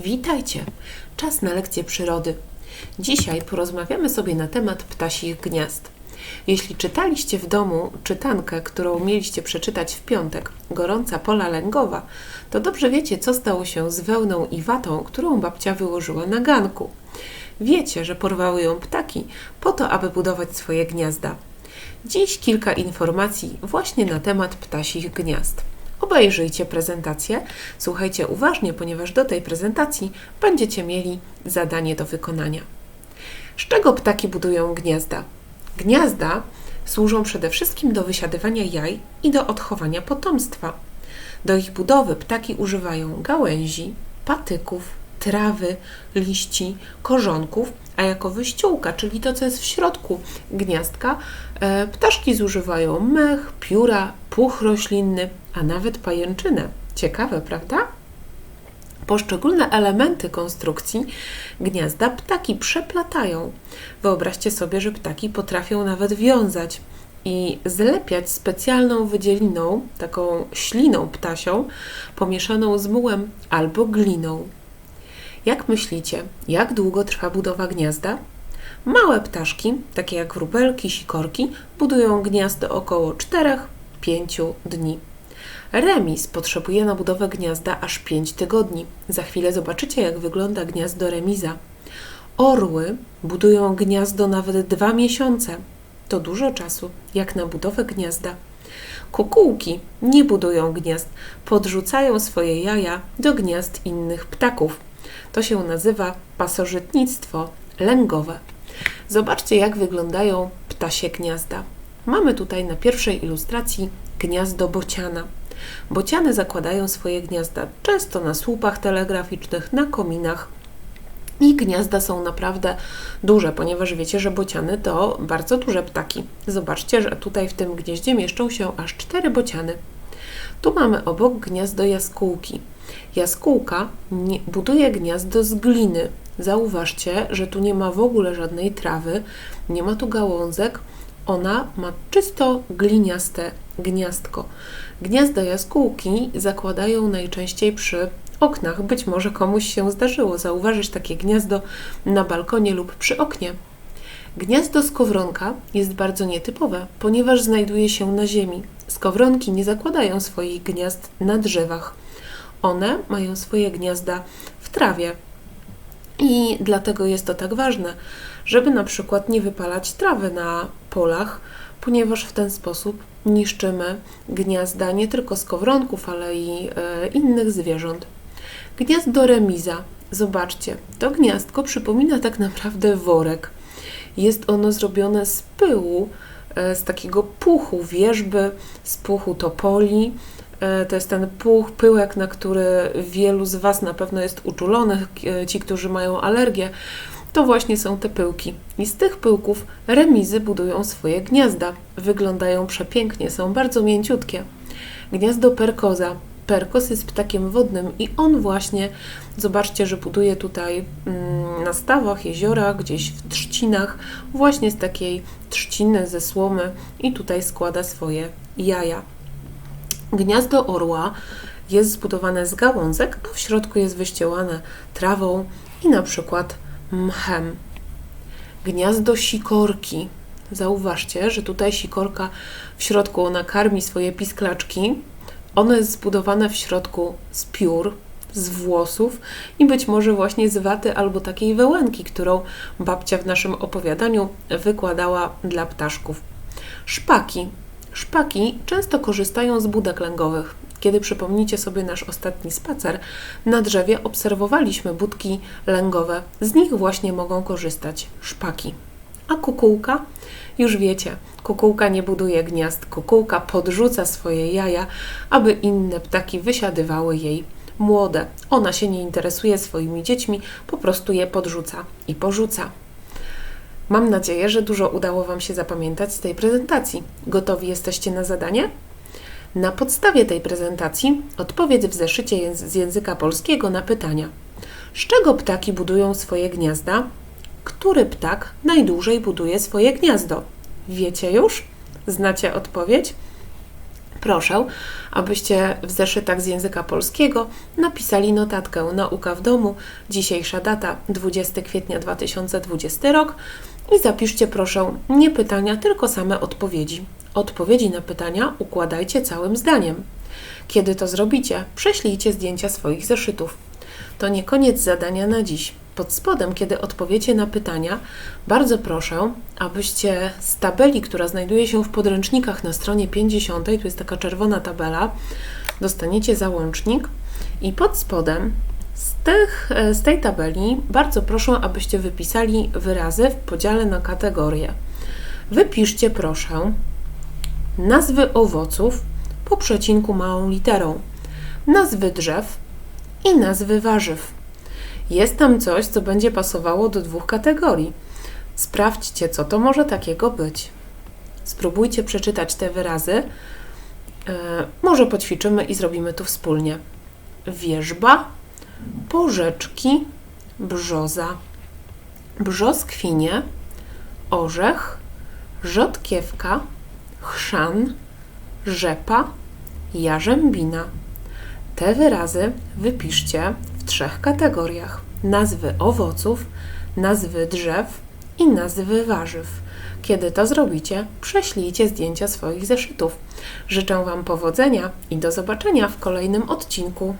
Witajcie! Czas na lekcję przyrody. Dzisiaj porozmawiamy sobie na temat ptasich gniazd. Jeśli czytaliście w domu czytankę, którą mieliście przeczytać w piątek, Gorąca pola lęgowa, to dobrze wiecie, co stało się z wełną i watą, którą babcia wyłożyła na ganku. Wiecie, że porwały ją ptaki po to, aby budować swoje gniazda. Dziś kilka informacji właśnie na temat ptasich gniazd. Obejrzyjcie prezentację, słuchajcie uważnie, ponieważ do tej prezentacji będziecie mieli zadanie do wykonania. Z czego ptaki budują gniazda? Gniazda służą przede wszystkim do wysiadywania jaj i do odchowania potomstwa. Do ich budowy ptaki używają gałęzi, patyków, trawy, liści, korzonków, a jako wyściółka, czyli to, co jest w środku gniazdka, e, ptaszki zużywają mech, pióra, puch roślinny, a nawet pajęczynę. Ciekawe, prawda? Poszczególne elementy konstrukcji gniazda ptaki przeplatają. Wyobraźcie sobie, że ptaki potrafią nawet wiązać i zlepiać specjalną wydzieliną, taką śliną ptasią, pomieszaną z mułem albo gliną. Jak myślicie, jak długo trwa budowa gniazda? Małe ptaszki, takie jak wróbelki, sikorki, budują gniazdo około 4-5 dni. Remis potrzebuje na budowę gniazda aż 5 tygodni. Za chwilę zobaczycie, jak wygląda gniazdo remiza. Orły budują gniazdo nawet dwa miesiące. To dużo czasu, jak na budowę gniazda. Kukułki nie budują gniazd, podrzucają swoje jaja do gniazd innych ptaków. To się nazywa pasożytnictwo lęgowe. Zobaczcie, jak wyglądają ptasie gniazda. Mamy tutaj na pierwszej ilustracji gniazdo bociana. Bociany zakładają swoje gniazda często na słupach telegraficznych, na kominach. I gniazda są naprawdę duże, ponieważ wiecie, że bociany to bardzo duże ptaki. Zobaczcie, że tutaj w tym gnieździe mieszczą się aż cztery bociany. Tu mamy obok gniazdo jaskółki. Jaskółka buduje gniazdo z gliny. Zauważcie, że tu nie ma w ogóle żadnej trawy, nie ma tu gałązek. Ona ma czysto gliniaste gniazdko. Gniazda jaskółki zakładają najczęściej przy oknach. Być może komuś się zdarzyło zauważyć takie gniazdo na balkonie lub przy oknie. Gniazdo skowronka jest bardzo nietypowe, ponieważ znajduje się na ziemi. Skowronki nie zakładają swoich gniazd na drzewach. One mają swoje gniazda w trawie. I dlatego jest to tak ważne, żeby na przykład nie wypalać trawy na polach, ponieważ w ten sposób niszczymy gniazda nie tylko skowronków, ale i e, innych zwierząt. Gniazdo remiza. Zobaczcie, to gniazdko przypomina tak naprawdę worek. Jest ono zrobione z pyłu, e, z takiego puchu wierzby, z puchu topoli. E, to jest ten puch, pyłek, na który wielu z Was na pewno jest uczulonych, e, ci, którzy mają alergię to właśnie są te pyłki. I z tych pyłków remizy budują swoje gniazda. Wyglądają przepięknie, są bardzo mięciutkie. Gniazdo perkoza. Perkos jest ptakiem wodnym i on właśnie, zobaczcie, że buduje tutaj mm, na stawach, jeziorach, gdzieś w trzcinach, właśnie z takiej trzciny ze słomy i tutaj składa swoje jaja. Gniazdo orła jest zbudowane z gałązek, a w środku jest wyściełane trawą i na przykład mchem. Gniazdo sikorki. Zauważcie, że tutaj sikorka w środku ona karmi swoje pisklaczki. Ono jest zbudowane w środku z piór, z włosów i być może właśnie z waty albo takiej wełenki, którą babcia w naszym opowiadaniu wykładała dla ptaszków. Szpaki. Szpaki często korzystają z budek lęgowych. Kiedy przypomnicie sobie nasz ostatni spacer, na drzewie obserwowaliśmy budki lęgowe. Z nich właśnie mogą korzystać szpaki. A kukułka? Już wiecie, kukułka nie buduje gniazd, kukułka podrzuca swoje jaja, aby inne ptaki wysiadywały jej młode. Ona się nie interesuje swoimi dziećmi, po prostu je podrzuca i porzuca. Mam nadzieję, że dużo udało Wam się zapamiętać z tej prezentacji. Gotowi jesteście na zadanie? Na podstawie tej prezentacji odpowiedz w zeszycie z języka polskiego na pytania. Z czego ptaki budują swoje gniazda? Który ptak najdłużej buduje swoje gniazdo? Wiecie już? Znacie odpowiedź? Proszę, abyście w zeszytach z języka polskiego napisali notatkę Nauka w domu, dzisiejsza data 20 kwietnia 2020 rok i zapiszcie proszę nie pytania, tylko same odpowiedzi. Odpowiedzi na pytania układajcie całym zdaniem. Kiedy to zrobicie, prześlijcie zdjęcia swoich zeszytów. To nie koniec zadania na dziś. Pod spodem, kiedy odpowiecie na pytania, bardzo proszę, abyście z tabeli, która znajduje się w podręcznikach na stronie 50, tu jest taka czerwona tabela, dostaniecie załącznik i pod spodem z, tych, e, z tej tabeli bardzo proszę, abyście wypisali wyrazy w podziale na kategorie. Wypiszcie proszę nazwy owoców po przecinku małą literą, nazwy drzew i nazwy warzyw. Jest tam coś, co będzie pasowało do dwóch kategorii. Sprawdźcie, co to może takiego być. Spróbujcie przeczytać te wyrazy. E, może poćwiczymy i zrobimy to wspólnie. Wierzba, porzeczki, brzoza, brzoskwinie, orzech, rzodkiewka, chrzan, rzepa, jarzębina. Te wyrazy wypiszcie trzech kategoriach: nazwy owoców, nazwy drzew i nazwy warzyw. Kiedy to zrobicie, prześlijcie zdjęcia swoich zeszytów. Życzę Wam powodzenia i do zobaczenia w kolejnym odcinku.